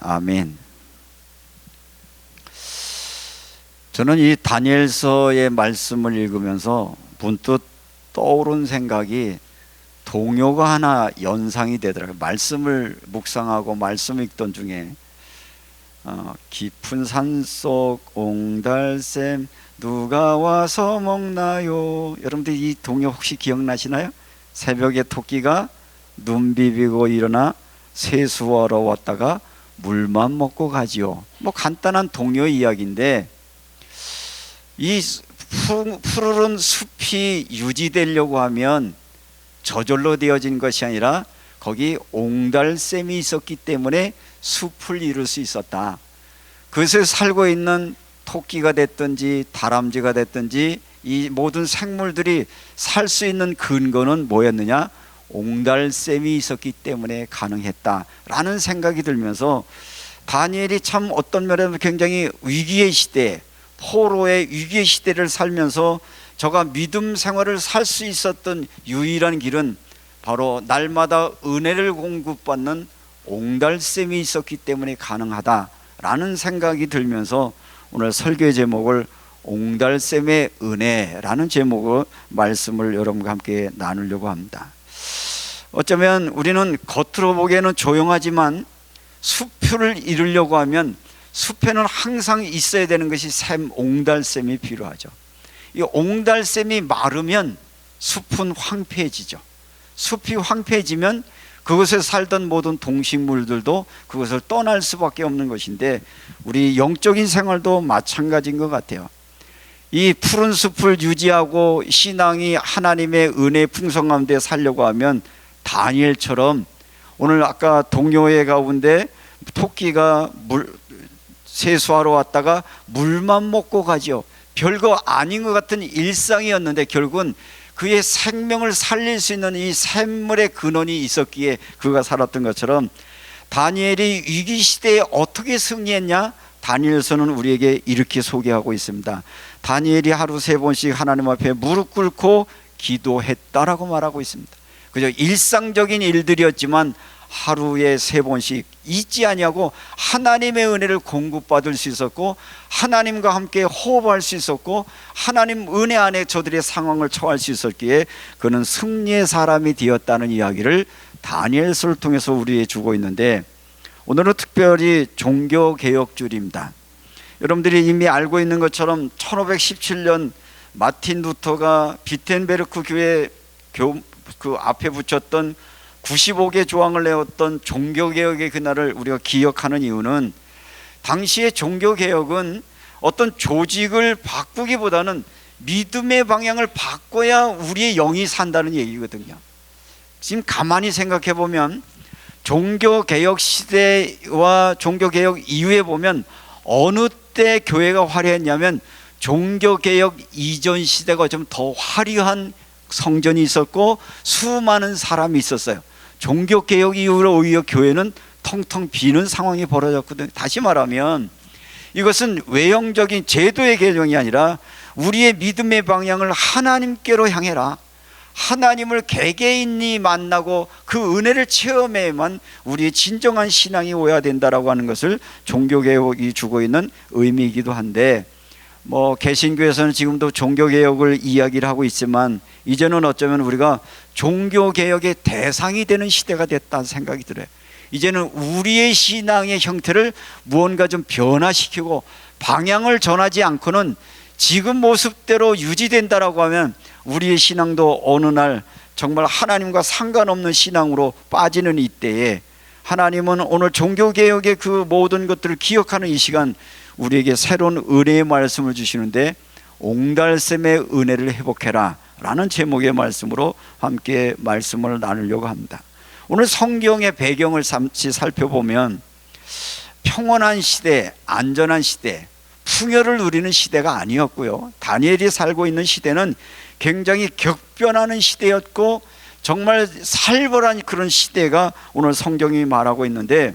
아멘. 저는 이 다니엘서의 말씀을 읽으면서 문득 떠오른 생각이 동요가 하나 연상이 되더라고요. 말씀을 묵상하고 말씀 읽던 중에 어, 깊은 산속 옹달샘 누가 와서 먹나요? 여러분들 이 동요 혹시 기억나시나요? 새벽에 토끼가 눈 비비고 일어나 세수하러 왔다가 물만 먹고 가지요. 뭐 간단한 동요 이야기인데 이 푸- 푸르른 숲이 유지되려고 하면 저절로 되어진 것이 아니라 거기 옹달샘이 있었기 때문에 숲을 이룰 수 있었다. 그것에 살고 있는 토끼가 됐든지 다람쥐가 됐든지 이 모든 생물들이 살 수 있는 근거는 뭐였느냐? 옹달샘이 있었기 때문에 가능했다라는 생각이 들면서 다니엘이 참 어떤 면에서 굉장히 위기의 시대, 포로의 위기의 시대를 살면서 저가 믿음 생활을 살 수 있었던 유일한 길은 바로 날마다 은혜를 공급받는 옹달샘이 있었기 때문에 가능하다라는 생각이 들면서 오늘 설교의 제목을 옹달샘의 은혜라는 제목의 말씀을 여러분과 함께 나누려고 합니다. 어쩌면 우리는 겉으로 보기에는 조용하지만 숲을 이루려고 하면 숲에는 항상 있어야 되는 것이 샘 옹달샘이 필요하죠. 이 옹달샘이 마르면 숲은 황폐해지죠. 숲이 황폐해지면 그곳에 살던 모든 동식물들도 그것을 떠날 수밖에 없는 것인데 우리 영적인 생활도 마찬가지인 것 같아요. 이 푸른 숲을 유지하고 신앙이 하나님의 은혜 풍성 가운데 살려고 하면 다니엘처럼 오늘 아까 동요회 가운데 토끼가 물 세수하러 왔다가 물만 먹고 가죠. 별거 아닌 것 같은 일상이었는데 결국은 그의 생명을 살릴 수 있는 이 샘물의 근원이 있었기에 그가 살았던 것처럼 다니엘이 위기 시대에 어떻게 승리했냐? 다니엘서는 우리에게 이렇게 소개하고 있습니다. 다니엘이 하루 세 번씩 하나님 앞에 무릎 꿇고 기도했다라고 말하고 있습니다. 그저 일상적인 일들이었지만 하루에 세 번씩 잊지 아니하고 하나님의 은혜를 공급받을 수 있었고 하나님과 함께 호흡할 수 있었고 하나님 은혜 안에 저들의 상황을 처할 수 있었기에 그는 승리의 사람이 되었다는 이야기를 다니엘서를 통해서 우리에게 주고 있는데 오늘은 특별히 종교 개혁주의입니다. 여러분들이 이미 알고 있는 것처럼 1517년 마틴 루터가 비텐베르크 교회 교, 그 앞에 붙였던 95개 조항을 내었던 종교개혁의 그날을 우리가 기억하는 이유는 당시의 종교개혁은 어떤 조직을 바꾸기보다는 믿음의 방향을 바꿔야 우리의 영이 산다는 얘기거든요. 지금 가만히 생각해 보면 종교개혁 시대와 종교개혁 이후에 보면 어느 때 교회가 화려했냐면 종교개혁 이전 시대가 좀 더 화려한 성전이 있었고 수많은 사람이 있었어요. 종교 개혁 이후로 오히려 교회는 텅텅 비는 상황이 벌어졌거든요. 다시 말하면 이것은 외형적인 제도의 개정이 아니라 우리의 믿음의 방향을 하나님께로 향해라. 하나님을 개개인이 만나고 그 은혜를 체험해야만 우리의 진정한 신앙이 오야 된다라고 하는 것을 종교 개혁이 주고 있는 의미이기도 한데 뭐 개신교에서는 지금도 종교 개혁을 이야기를 하고 있지만 이제는 어쩌면 우리가 종교 개혁의 대상이 되는 시대가 됐다는 생각이 들어요. 이제는 우리의 신앙의 형태를 무언가 좀 변화시키고 방향을 전하지 않고는 지금 모습대로 유지된다라고 하면 우리의 신앙도 어느 날 정말 하나님과 상관없는 신앙으로 빠지는 이때에 하나님은 오늘 종교 개혁의 그 모든 것들을 기억하는 이 시간 우리에게 새로운 은혜의 말씀을 주시는데 옹달샘의 은혜를 회복해라 라는 제목의 말씀으로 함께 말씀을 나누려고 합니다. 오늘 성경의 배경을 잠시 살펴보면 평온한 시대, 안전한 시대, 풍요를 누리는 시대가 아니었고요. 다니엘이 살고 있는 시대는 굉장히 격변하는 시대였고 정말 살벌한 그런 시대가 오늘 성경이 말하고 있는데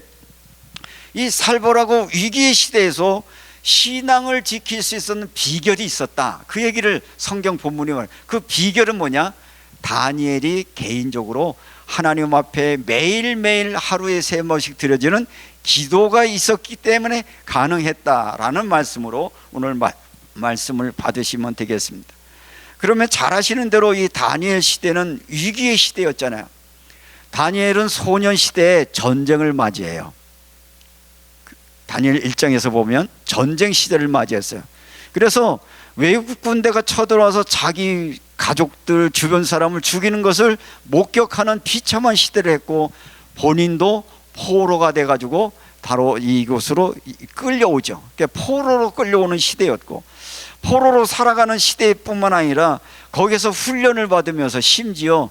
이 살벌하고 위기의 시대에서 신앙을 지킬 수 있었는 비결이 있었다. 그 얘기를 성경 본문이 말. 그 비결은 뭐냐? 다니엘이 개인적으로 하나님 앞에 매일매일 하루에 세 번씩 드려지는 기도가 있었기 때문에 가능했다라는 말씀으로 오늘 마, 말씀을 받으시면 되겠습니다. 그러면 잘 아시는 대로 이 다니엘 시대는 위기의 시대였잖아요. 다니엘은 소년 시대에 전쟁을 맞이해요. 다니엘 1장에서 보면 전쟁 시대를 맞이했어요. 그래서 외국 군대가 쳐들어와서 자기 가족들 주변 사람을 죽이는 것을 목격하는 비참한 시대를 했고 본인도 포로가 돼 가지고 바로 이곳으로 끌려오죠. 그러니까 포로로 끌려오는 시대였고 포로로 살아가는 시대뿐만 아니라 거기서 훈련을 받으면서 심지어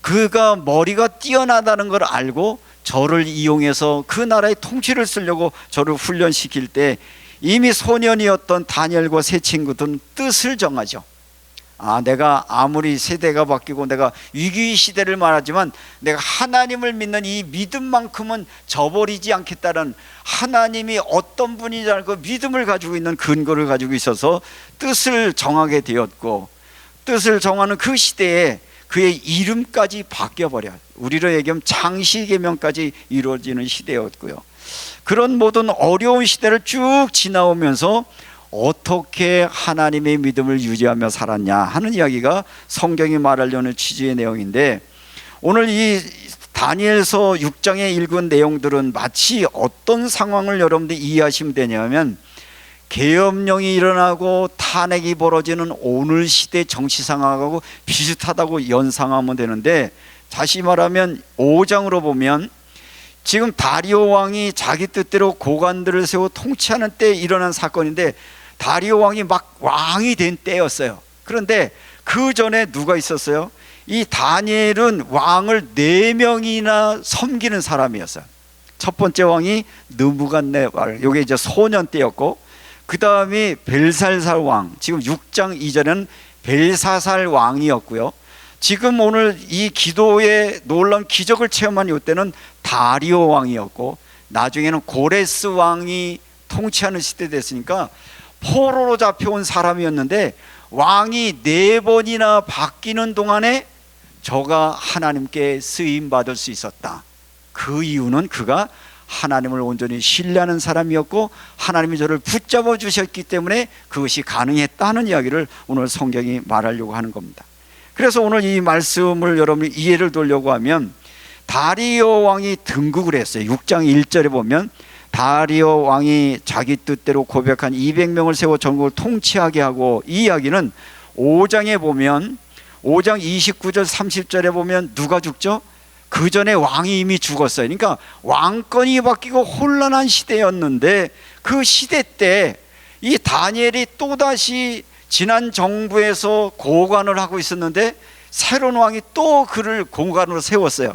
그가 머리가 뛰어나다는 걸 알고 저를 이용해서 그 나라의 통치를 쓰려고 저를 훈련시킬 때 이미 소년이었던 다니엘과 세 친구들은 뜻을 정하죠. 아, 내가 아무리 세대가 바뀌고 내가 위기 시대를 말하지만 내가 하나님을 믿는 이 믿음만큼은 저버리지 않겠다는 하나님이 어떤 분인지 알고 믿음을 가지고 있는 근거를 가지고 있어서 뜻을 정하게 되었고 뜻을 정하는 그 시대에 그의 이름까지 바뀌어 버려. 우리로 얘기하면 장시계명까지 이루어지는 시대였고요. 그런 모든 어려운 시대를 쭉 지나오면서 어떻게 하나님의 믿음을 유지하며 살았냐 하는 이야기가 성경이 말하려는 취지의 내용인데 오늘 이 다니엘서 6장에 읽은 내용들은 마치 어떤 상황을 여러분들이 이해하시면 되냐면 계엄령이 일어나고 탄핵이 벌어지는 오늘 시대 정치 상황하고 비슷하다고 연상하면 되는데 다시 말하면 5장으로 보면 지금 다리오 왕이 자기 뜻대로 고관들을 세워 통치하는 때 일어난 사건인데 다리오 왕이 막 왕이 된 때였어요. 그런데 그 전에 누가 있었어요? 이 다니엘은 왕을 네 명이나 섬기는 사람이었어요. 첫 번째 왕이 느부갓네살, 요게 이제 소년 때였고, 그 다음이 벨살살 왕, 지금 6장 이전에는 벨사살 왕이었고요. 지금 오늘 이 기도의 놀라운 기적을 체험한 이때는 다리오 왕이었고, 나중에는 고레스 왕이 통치하는 시대 됐으니까 포로로 잡혀온 사람이었는데 왕이 네 번이나 바뀌는 동안에 저가 하나님께 쓰임 받을 수 있었다. 그 이유는 그가 하나님을 온전히 신뢰하는 사람이었고 하나님이 저를 붙잡아 주셨기 때문에 그것이 가능했다는 이야기를 오늘 성경이 말하려고 하는 겁니다. 그래서 오늘 이 말씀을 여러분이 이해를 돌려고 하면 다리오 왕이 등극을 했어요. 6장 1절에 보면 다리오 왕이 자기 뜻대로 고백한 200명을 세워 전국을 통치하게 하고 이 이야기는 5장에 보면 5장 29절 30절에 보면 누가 죽죠? 그 전에 왕이 이미 죽었어요. 그러니까 왕권이 바뀌고 혼란한 시대였는데 그 시대 때 이 다니엘이 또다시 지난 정부에서 고관을 하고 있었는데 새로운 왕이 또 그를 고관으로 세웠어요.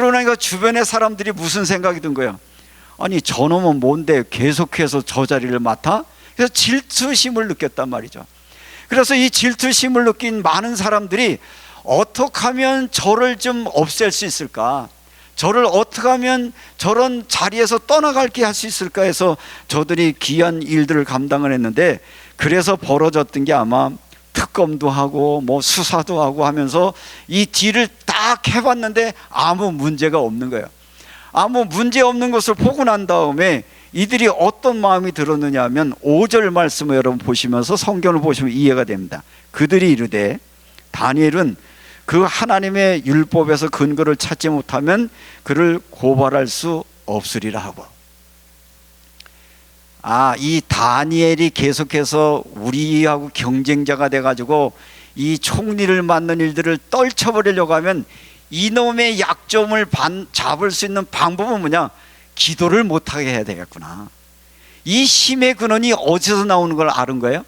그러니까 주변의 사람들이 무슨 생각이 든 거예요? 아니 저놈은 뭔데 계속해서 저 자리를 맡아? 그래서 질투심을 느꼈단 말이죠. 그래서 이 질투심을 느낀 많은 사람들이 어떻게 하면 저를 좀 없앨 수 있을까? 저를 어떻게 하면 저런 자리에서 떠나갈게 할 수 있을까 해서 저들이 귀한 일들을 감당을 했는데 그래서 벌어졌던 게 아마 특검도 하고 뭐 수사도 하고 하면서 이 뒤를 딱 해봤는데 아무 문제가 없는 거예요. 아무 문제 없는 것을 보고 난 다음에 이들이 어떤 마음이 들었느냐 하면 5절 말씀을 여러분 보시면서 성경을 보시면 이해가 됩니다. 그들이 이르되 다니엘은 그 하나님의 율법에서 근거를 찾지 못하면 그를 고발할 수 없으리라 하고 아, 이 다니엘이 계속해서 우리하고 경쟁자가 돼 가지고 이 총리를 맡는 일들을 떨쳐버리려고 하면 이놈의 약점을 반, 잡을 수 있는 방법은 뭐냐? 기도를 못하게 해야 되겠구나. 이 힘의 근원이 어디서 나오는 걸 아는 거예요?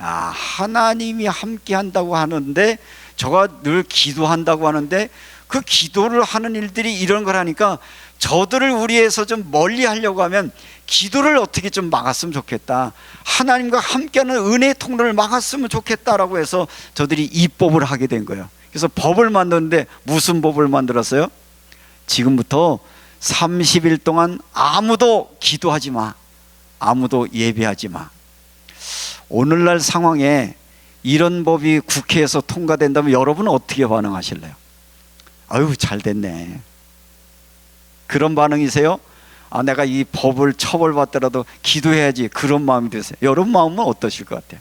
야, 하나님이 함께 한다고 하는데 저가 늘 기도한다고 하는데 그 기도를 하는 일들이 이런 걸 하니까 저들을 우리에서 좀 멀리 하려고 하면 기도를 어떻게 좀 막았으면 좋겠다. 하나님과 함께하는 은혜의 통로를 막았으면 좋겠다라고 해서 저들이 입법을 하게 된 거예요. 그래서 법을 만드는데 무슨 법을 만들었어요? 지금부터 30일 동안 아무도 기도하지 마. 아무도 예배하지 마. 오늘날 상황에 이런 법이 국회에서 통과된다면 여러분은 어떻게 반응하실래요? 아유, 잘 됐네. 그런 반응이세요? 아 내가 이 법을 처벌받더라도 기도해야지 그런 마음이 드세요. 여러분 마음은 어떠실 것 같아요?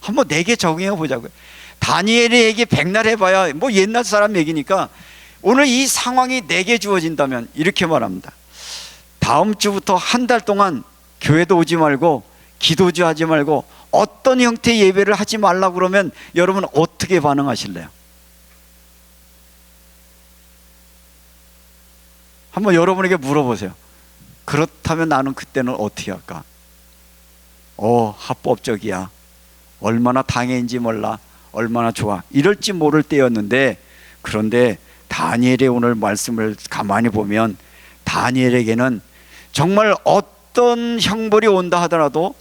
한번 내게 적용해 보자고요. 다니엘의 얘기 백날 해봐야 뭐 옛날 사람 얘기니까 오늘 이 상황이 내게 주어진다면 이렇게 말합니다. 다음 주부터 한 달 동안 교회도 오지 말고 기도도 하지 말고 어떤 형태의 예배를 하지 말라 그러면 여러분 어떻게 반응하실래요? 한번 여러분에게 물어보세요. 그렇다면 나는 그때는 어떻게 할까? 어, 합법적이야. 얼마나 당해인지 몰라. 얼마나 좋아. 이럴지 모를 때였는데 그런데 다니엘의 오늘 말씀을 가만히 보면 다니엘에게는 정말 어떤 형벌이 온다 하더라도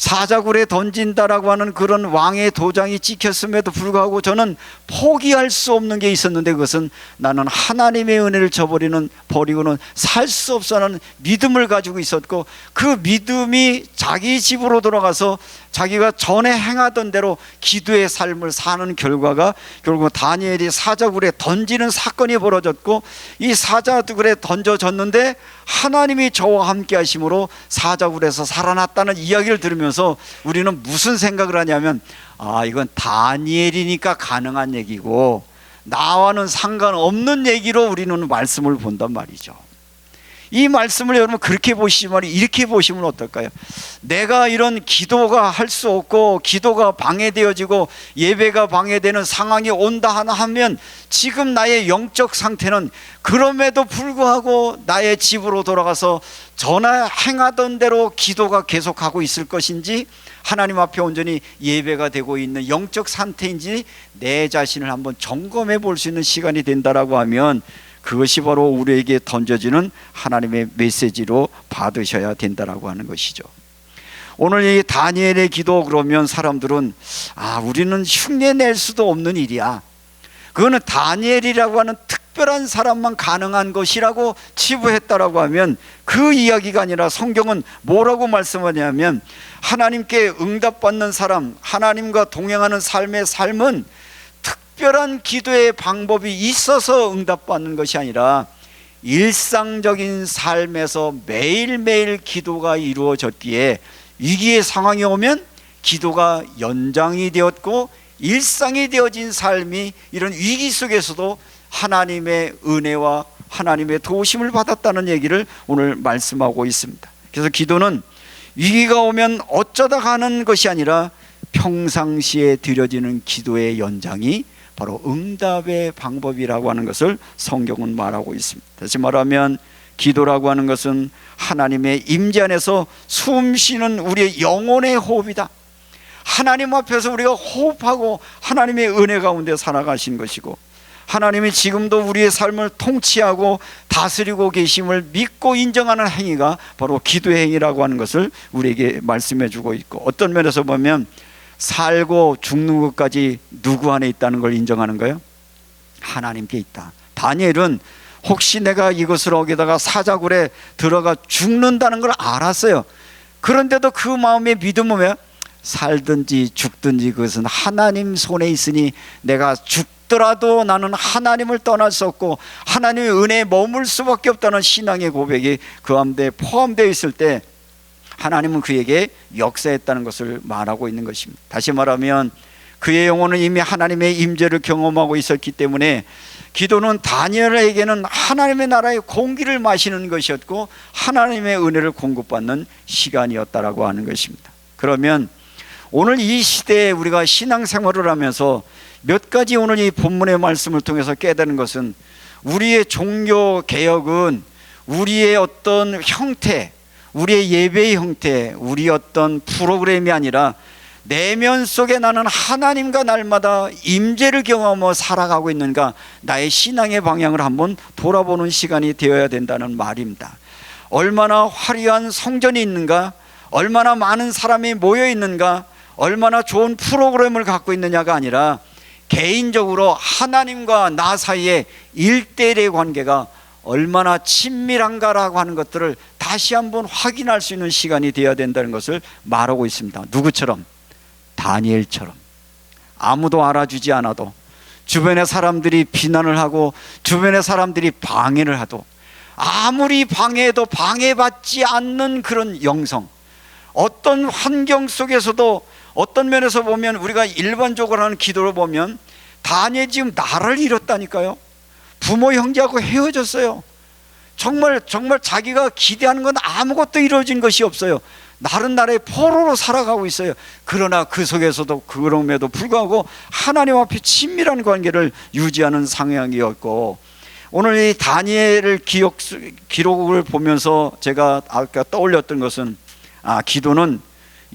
사자굴에 던진다라고 하는 그런 왕의 도장이 찍혔음에도 불구하고 저는 포기할 수 없는 게 있었는데 그것은 나는 하나님의 은혜를 저버리는 버리고는 살 수 없어하는 믿음을 가지고 있었고 그 믿음이 자기 집으로 돌아가서 자기가 전에 행하던 대로 기도의 삶을 사는 결과가 결국 다니엘이 사자굴에 던지는 사건이 벌어졌고 이 사자굴에 던져졌는데 하나님이 저와 함께 하심으로 사자굴에서 살아났다는 이야기를 들으면서 우리는 무슨 생각을 하냐면 아 이건 다니엘이니까 가능한 얘기고 나와는 상관없는 얘기로 우리는 말씀을 본단 말이죠. 이 말씀을 여러분 그렇게 보시면 이렇게 보시면 어떨까요? 내가 이런 기도가 할 수 없고 기도가 방해되어지고 예배가 방해되는 상황이 온다 하나 하면 지금 나의 영적 상태는 그럼에도 불구하고 나의 집으로 돌아가서 전에 행하던 대로 기도가 계속하고 있을 것인지 하나님 앞에 온전히 예배가 되고 있는 영적 상태인지 내 자신을 한번 점검해 볼 수 있는 시간이 된다라고 하면 그것이 바로 우리에게 던져지는 하나님의 메시지로 받으셔야 된다라고 하는 것이죠. 오늘 이 다니엘의 기도 그러면 사람들은 아 우리는 흉내 낼 수도 없는 일이야. 그거는 다니엘이라고 하는 특별한 사람만 가능한 것이라고 치부했다라고 하면 그 이야기가 아니라 성경은 뭐라고 말씀하냐면 하나님께 응답받는 사람, 하나님과 동행하는 삶의 삶은 특별한 기도의 방법이 있어서 응답받는 것이 아니라 일상적인 삶에서 매일매일 기도가 이루어졌기에 위기의 상황이 오면 기도가 연장이 되었고 일상이 되어진 삶이 이런 위기 속에서도 하나님의 은혜와 하나님의 도우심을 받았다는 얘기를 오늘 말씀하고 있습니다. 그래서 기도는 위기가 오면 어쩌다 가는 것이 아니라 평상시에 드려지는 기도의 연장이 바로 응답의 방법이라고 하는 것을 성경은 말하고 있습니다. 다시 말하면 기도라고 하는 것은 하나님의 임재 안에서 숨 쉬는 우리의 영혼의 호흡이다. 하나님 앞에서 우리가 호흡하고 하나님의 은혜 가운데 살아가신 것이고 하나님이 지금도 우리의 삶을 통치하고 다스리고 계심을 믿고 인정하는 행위가 바로 기도의 행위라고 하는 것을 우리에게 말씀해 주고 있고 어떤 면에서 보면 살고 죽는 것까지 누구 안에 있다는 걸 인정하는 거예요? 하나님께 있다. 다니엘은 혹시 내가 이것을 어기다가 사자굴에 들어가 죽는다는 걸 알았어요. 그런데도 그 마음의 믿음은 왜? 살든지 죽든지 그것은 하나님 손에 있으니 내가 죽더라도 나는 하나님을 떠날 수 없고 하나님의 은혜에 머물 수밖에 없다는 신앙의 고백이 그 가운데 포함되어 있을 때 하나님은 그에게 역사했다는 것을 말하고 있는 것입니다. 다시 말하면 그의 영혼은 이미 하나님의 임재를 경험하고 있었기 때문에 기도는 다니엘에게는 하나님의 나라의 공기를 마시는 것이었고 하나님의 은혜를 공급받는 시간이었다라고 하는 것입니다. 그러면 오늘 이 시대에 우리가 신앙생활을 하면서 몇 가지 오늘 이 본문의 말씀을 통해서 깨닫는 것은 우리의 종교 개혁은 우리의 어떤 형태, 우리의 예배의 형태, 우리 어떤 프로그램이 아니라 내면 속에 나는 하나님과 날마다 임재를 경험하며 살아가고 있는가 나의 신앙의 방향을 한번 돌아보는 시간이 되어야 된다는 말입니다. 얼마나 화려한 성전이 있는가, 얼마나 많은 사람이 모여 있는가, 얼마나 좋은 프로그램을 갖고 있느냐가 아니라 개인적으로 하나님과 나 사이의 일대일의 관계가 얼마나 친밀한가라고 하는 것들을 다시 한번 확인할 수 있는 시간이 되어야 된다는 것을 말하고 있습니다. 누구처럼? 다니엘처럼. 아무도 알아주지 않아도 주변의 사람들이 비난을 하고 주변의 사람들이 방해를 하도 아무리 방해해도 방해받지 않는 그런 영성. 어떤 환경 속에서도 어떤 면에서 보면 우리가 일반적으로 하는 기도를 보면 다니엘 지금 나를 잃었다니까요. 부모 형제하고 헤어졌어요. 정말 정말 자기가 기대하는 건 아무것도 이루어진 것이 없어요. 나른 나라의 포로로 살아가고 있어요. 그러나 그 속에서도 그럼에도 불구하고 하나님 앞에 친밀한 관계를 유지하는 상황이었고 오늘 이 다니엘을 기억 기록을 보면서 제가 아까 떠올렸던 것은 아 기도는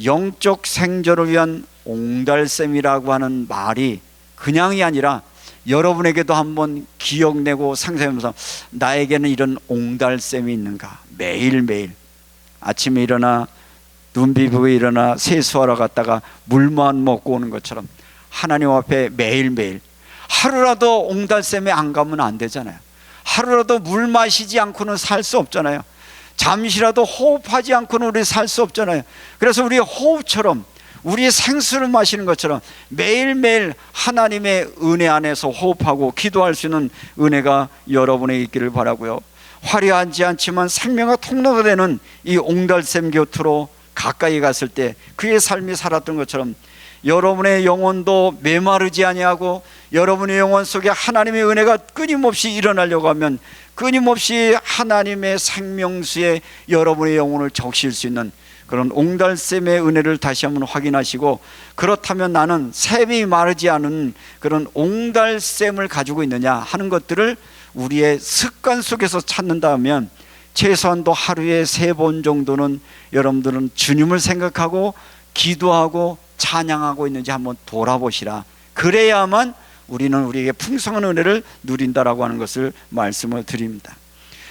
영적 생존을 위한 옹달샘이라고 하는 말이 그냥이 아니라 여러분에게도 한번 기억내고 상상하면서 나에게는 이런 옹달샘이 있는가? 매일매일. 아침에 일어나 눈 비비고 일어나 세수하러 갔다가 물만 먹고 오는 것처럼 하나님 앞에 매일매일. 하루라도 옹달샘에 안 가면 안 되잖아요. 하루라도 물 마시지 않고는 살 수 없잖아요. 잠시라도 호흡하지 않고는 우리 살 수 없잖아요. 그래서 우리 호흡처럼 우리의 생수를 마시는 것처럼 매일매일 하나님의 은혜 안에서 호흡하고 기도할 수 있는 은혜가 여러분에 있기를 바라고요. 화려하지 않지만 생명의 통로가 되는 이 옹달샘 곁으로 가까이 갔을 때 그의 삶이 살았던 것처럼 여러분의 영혼도 메마르지 아니하고 여러분의 영혼 속에 하나님의 은혜가 끊임없이 일어나려고 하면 끊임없이 하나님의 생명수에 여러분의 영혼을 적실 수 있는 그런 옹달샘의 은혜를 다시 한번 확인하시고 그렇다면 나는 샘이 마르지 않은 그런 옹달샘을 가지고 있느냐 하는 것들을 우리의 습관 속에서 찾는다면 최소한도 하루에 세 번 정도는 여러분들은 주님을 생각하고 기도하고 찬양하고 있는지 한번 돌아보시라. 그래야만 우리는 우리에게 풍성한 은혜를 누린다라고 하는 것을 말씀을 드립니다.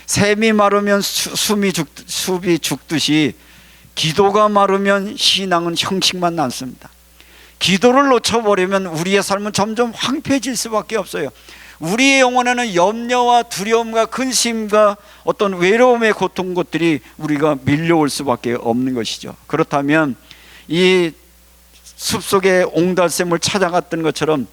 샘이 마르면 수, 숨이 죽, 숲이 죽듯이 기도가 마르면 신앙은 형식만 남습니다. 기도를 놓쳐버리면 우리의 삶은 점점 황폐해질 수밖에 없어요. 우리의 영혼에는 염려와 두려움과 근심과 어떤 외로움의 고통 것들이 우리가 밀려올 수밖에 없는 것이죠. 그렇다면 이 숲속의 옹달샘을 찾아갔던 것처럼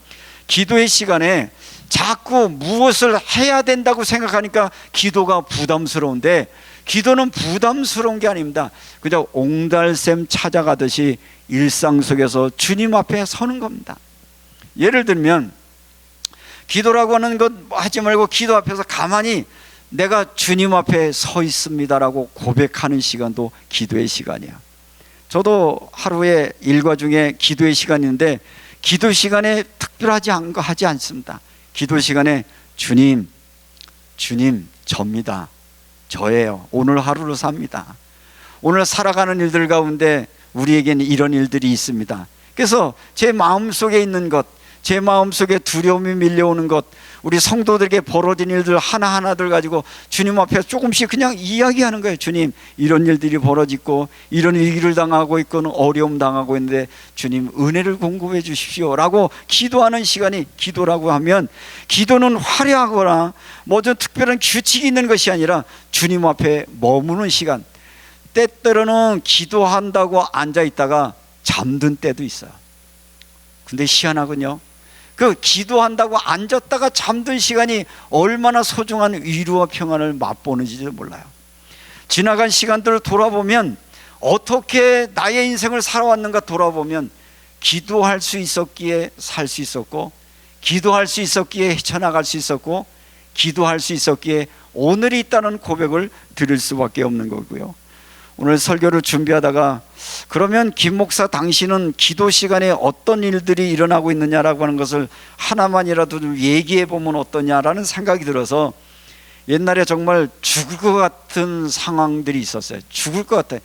기도의 시간에 자꾸 무엇을 해야 된다고 생각하니까 기도가 부담스러운데 기도는 부담스러운 게 아닙니다. 그저 옹달샘 찾아가듯이 일상 속에서 주님 앞에 서는 겁니다. 예를 들면 기도라고 하는 것 하지 말고 기도 앞에서 가만히 내가 주님 앞에 서 있습니다라고 고백하는 시간도 기도의 시간이야. 저도 하루에 일과 중에 기도의 시간인데 기도 시간에 특별하지 않은 거 하지 않습니다. 기도 시간에 주님, 주님, 접니다. 저예요. 오늘 하루를 삽니다. 오늘 살아가는 일들 가운데 우리에게는 이런 일들이 있습니다. 그래서 제 마음 속에 있는 것, 제 마음 속에 두려움이 밀려오는 것, 우리 성도들에게 벌어진 일들 하나하나들 가지고 주님 앞에 조금씩 그냥 이야기하는 거예요. 주님, 이런 일들이 벌어지고, 이런 위기를 당하고 있고, 어려움 당하고 있는데, 주님, 은혜를 공급해 주십시오. 라고 기도하는 시간이 기도라고 하면, 기도는 화려하거나, 뭐든 특별한 규칙이 있는 것이 아니라, 주님 앞에 머무는 시간. 때때로는 기도한다고 앉아 있다가 잠든 때도 있어요. 근데 희한하군요. 그 기도한다고 앉았다가 잠든 시간이 얼마나 소중한 위로와 평안을 맛보는지도 몰라요. 지나간 시간들을 돌아보면 어떻게 나의 인생을 살아왔는가 돌아보면 기도할 수 있었기에 살 수 있었고 기도할 수 있었기에 헤쳐나갈 수 있었고 기도할 수 있었기에 오늘이 있다는 고백을 드릴 수밖에 없는 거고요. 오늘 설교를 준비하다가 그러면 김 목사 당신은 기도 시간에 어떤 일들이 일어나고 있느냐라고 하는 것을 하나만이라도 좀 얘기해 보면 어떠냐라는 생각이 들어서 옛날에 정말 죽을 것 같은 상황들이 있었어요. 죽을 것 같아.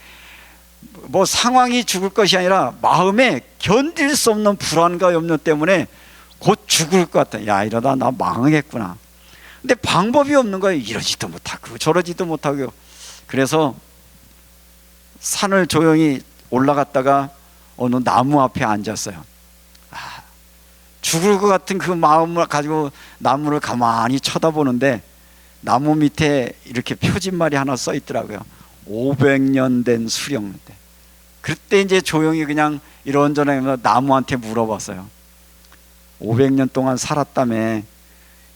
뭐 상황이 죽을 것이 아니라 마음에 견딜 수 없는 불안과 염려 때문에 곧 죽을 것 같아. 야 이러다 나 망하겠구나. 근데 방법이 없는 거예요. 이러지도 못하고 저러지도 못하고. 그래서 산을 조용히 올라갔다가 어느 나무 앞에 앉았어요. 아, 죽을 것 같은 그 마음을 가지고 나무를 가만히 쳐다보는데 나무 밑에 이렇게 표진말이 하나 써 있더라고요. 500년 된 수령인데. 그때 이제 조용히 그냥 이런저런 나무한테 물어봤어요. 500년 동안 살았다며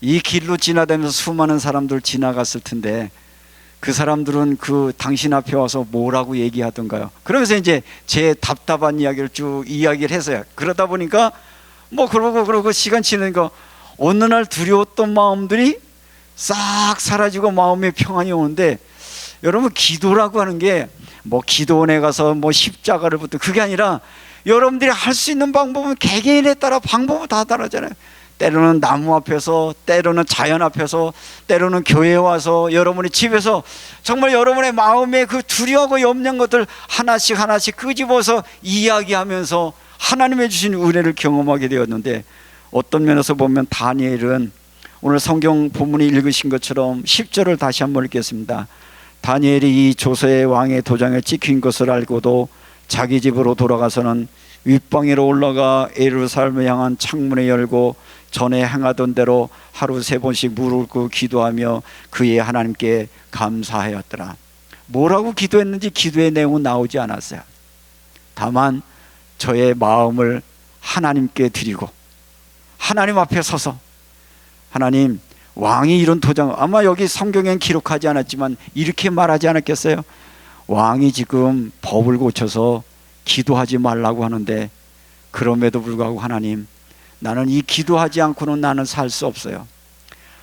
이 길로 지나다니면서 수많은 사람들 지나갔을 텐데 그 사람들은 그 당신 앞에 와서 뭐라고 얘기하던가요? 그러면서 이제 제 답답한 이야기를 쭉 이야기를 해서요. 그러다 보니까 뭐 그러고 그러고 시간 지나니까 어느 날 두려웠던 마음들이 싹 사라지고 마음의 평안이 오는데 여러분 기도라고 하는 게 뭐 기도원에 가서 뭐 십자가를 붙든 그게 아니라 여러분들이 할 수 있는 방법은 개개인에 따라 방법은 다 다르잖아요. 때로는 나무 앞에서, 때로는 자연 앞에서, 때로는 교회에 와서, 여러분의 집에서 정말 여러분의 마음에 그 두려워하고 염려한 것들 하나씩 하나씩 끄집어서 이야기하면서 하나님의 주신 은혜를 경험하게 되었는데 어떤 면에서 보면 다니엘은 오늘 성경 본문이 읽으신 것처럼 10절을 다시 한번 읽겠습니다. 다니엘이 이 조서의 왕의 도장에 찍힌 것을 알고도 자기 집으로 돌아가서는 윗방위로 올라가 예루살렘을 향한 창문을 열고 전에 행하던 대로 하루 세 번씩 무릎 꿇고 기도하며 그의 하나님께 감사하였더라. 뭐라고 기도했는지 기도의 내용은 나오지 않았어요. 다만 저의 마음을 하나님께 드리고 하나님 앞에 서서 하나님 왕이 이런 도장 아마 여기 성경엔 기록하지 않았지만 이렇게 말하지 않았겠어요? 왕이 지금 법을 고쳐서 기도하지 말라고 하는데 그럼에도 불구하고 하나님 나는 이 기도하지 않고는 나는 살 수 없어요.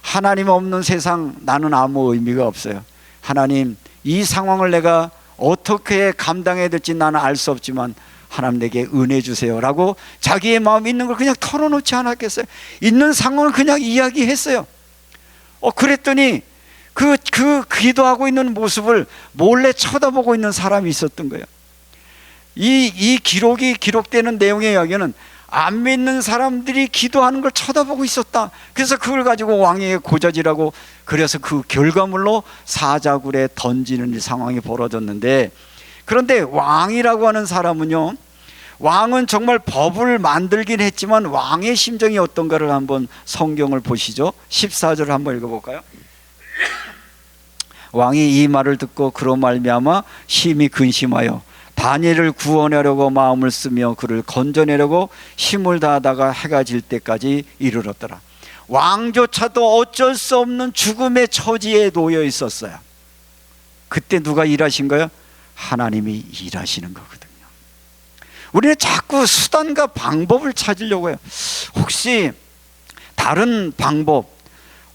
하나님 없는 세상 나는 아무 의미가 없어요. 하나님 이 상황을 내가 어떻게 감당해야 될지 나는 알 수 없지만 하나님 내게 은혜 주세요라고 자기의 마음 있는 걸 그냥 털어놓지 않았겠어요. 있는 상황을 그냥 이야기했어요. 어 그랬더니 그, 그 기도하고 있는 모습을 몰래 쳐다보고 있는 사람이 있었던 거예요. 이, 이 기록이 기록되는 내용의 이야기는 안 믿는 사람들이 기도하는 걸 쳐다보고 있었다. 그래서 그걸 가지고 왕에게 고자질하고 그래서 그 결과물로 사자굴에 던지는 상황이 벌어졌는데 그런데 왕이라고 하는 사람은요, 왕은 정말 법을 만들긴 했지만 왕의 심정이 어떤가를 한번 성경을 보시죠. 14절을 한번 읽어 볼까요? 왕이 이 말을 듣고 그로 말미암아 심히 근심하여 다니엘을 구원하려고 마음을 쓰며 그를 건져내려고 힘을 다하다가 해가 질 때까지 이르렀더라. 왕조차도 어쩔 수 없는 죽음의 처지에 놓여 있었어요. 그때 누가 일하신 거예요? 하나님이 일하시는 거거든요. 우리는 자꾸 수단과 방법을 찾으려고 해요. 혹시 다른 방법,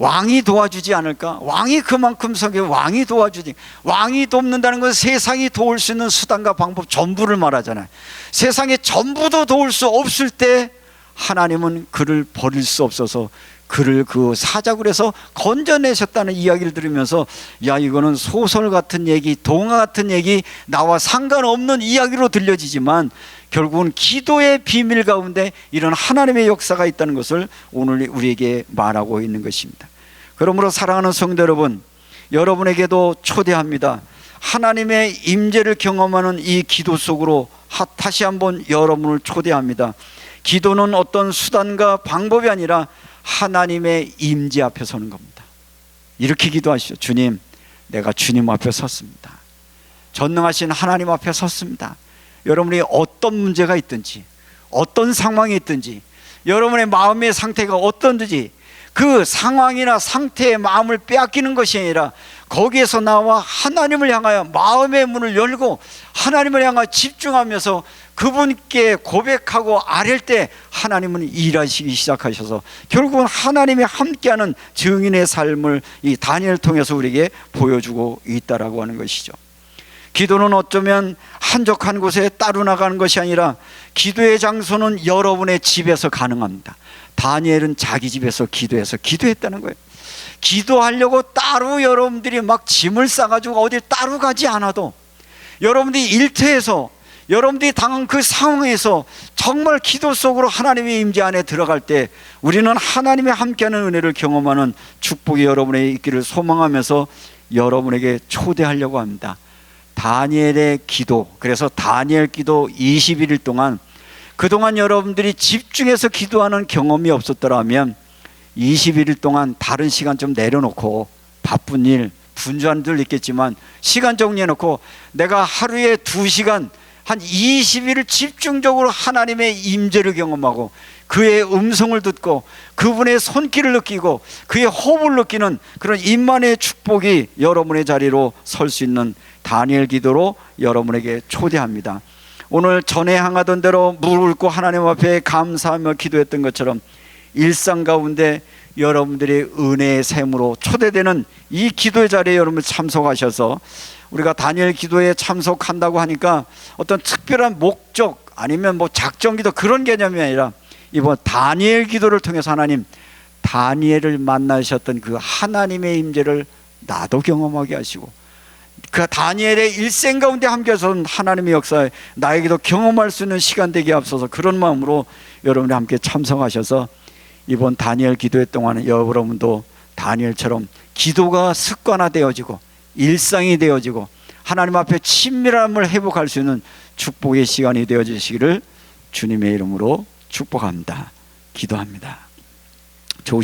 왕이 도와주지 않을까? 왕이 그만큼 성에 왕이 도와주지. 왕이 돕는다는 것은 세상이 도울 수 있는 수단과 방법 전부를 말하잖아요. 세상에 전부도 도울 수 없을 때 하나님은 그를 버릴 수 없어서 그를 그 사자굴에서 건져내셨다는 이야기를 들으면서 야 이거는 소설 같은 얘기, 동화 같은 얘기 나와 상관없는 이야기로 들려지지만 결국은 기도의 비밀 가운데 이런 하나님의 역사가 있다는 것을 오늘 우리에게 말하고 있는 것입니다. 그러므로 사랑하는 성도 여러분, 여러분에게도 초대합니다. 하나님의 임재를 경험하는 이 기도 속으로 다시 한번 여러분을 초대합니다. 기도는 어떤 수단과 방법이 아니라 하나님의 임재 앞에 서는 겁니다. 이렇게 기도하시죠. 주님, 내가 주님 앞에 섰습니다. 전능하신 하나님 앞에 섰습니다. 여러분이 어떤 문제가 있든지, 어떤 상황이 있든지, 여러분의 마음의 상태가 어떤지, 그 상황이나 상태의 마음을 빼앗기는 것이 아니라 거기에서 나와 하나님을 향하여 마음의 문을 열고 하나님을 향하여 집중하면서 그분께 고백하고 아랠 때 하나님은 일하시기 시작하셔서 결국은 하나님이 함께하는 증인의 삶을 이 다니엘 통해서 우리에게 보여주고 있다라고 하는 것이죠. 기도는 어쩌면 한적한 곳에 따로 나가는 것이 아니라 기도의 장소는 여러분의 집에서 가능합니다. 다니엘은 자기 집에서 기도해서 기도했다는 거예요. 기도하려고 따로 여러분들이 막 짐을 싸가지고 어디 따로 가지 않아도 여러분들이 일터에서 여러분들이 당한 그 상황에서 정말 기도 속으로 하나님의 임재 안에 들어갈 때 우리는 하나님의 함께하는 은혜를 경험하는 축복이 여러분에 있기를 소망하면서 여러분에게 초대하려고 합니다. 다니엘의 기도, 그래서 다니엘 기도 21일 동안 그동안 여러분들이 집중해서 기도하는 경험이 없었더라면 21일 동안 다른 시간 좀 내려놓고 바쁜 일, 분주한 들 있겠지만 시간 정리해놓고 내가 하루에 두 시간 한 20일을 집중적으로 하나님의 임재를 경험하고 그의 음성을 듣고 그분의 손길을 느끼고 그의 호흡을 느끼는 그런 임만의 축복이 여러분의 자리로 설 수 있는 다니엘 기도로 여러분에게 초대합니다. 오늘 전에 향하던 대로 무릎 꿇고 하나님 앞에 감사하며 기도했던 것처럼 일상 가운데 여러분들이 은혜의 샘으로 초대되는 이 기도의 자리에 여러분 참석하셔서 우리가 다니엘 기도에 참석한다고 하니까 어떤 특별한 목적 아니면 뭐 작전 기도 그런 개념이 아니라 이번 다니엘 기도를 통해서 하나님 다니엘을 만나셨던 그 하나님의 임재를 나도 경험하게 하시고 그 다니엘의 일생 가운데 함께해서 하나님의 역사에 나에게도 경험할 수 있는 시간 되게 앞서서 그런 마음으로 여러분이 함께 참석하셔서 이번 다니엘 기도회 동안에 여러분도 다니엘처럼 기도가 습관화되어지고 일상이 되어지고 하나님 앞에 친밀함을 회복할 수 있는 축복의 시간이 되어지시기를 주님의 이름으로 축복합니다. 기도합니다. 좋으시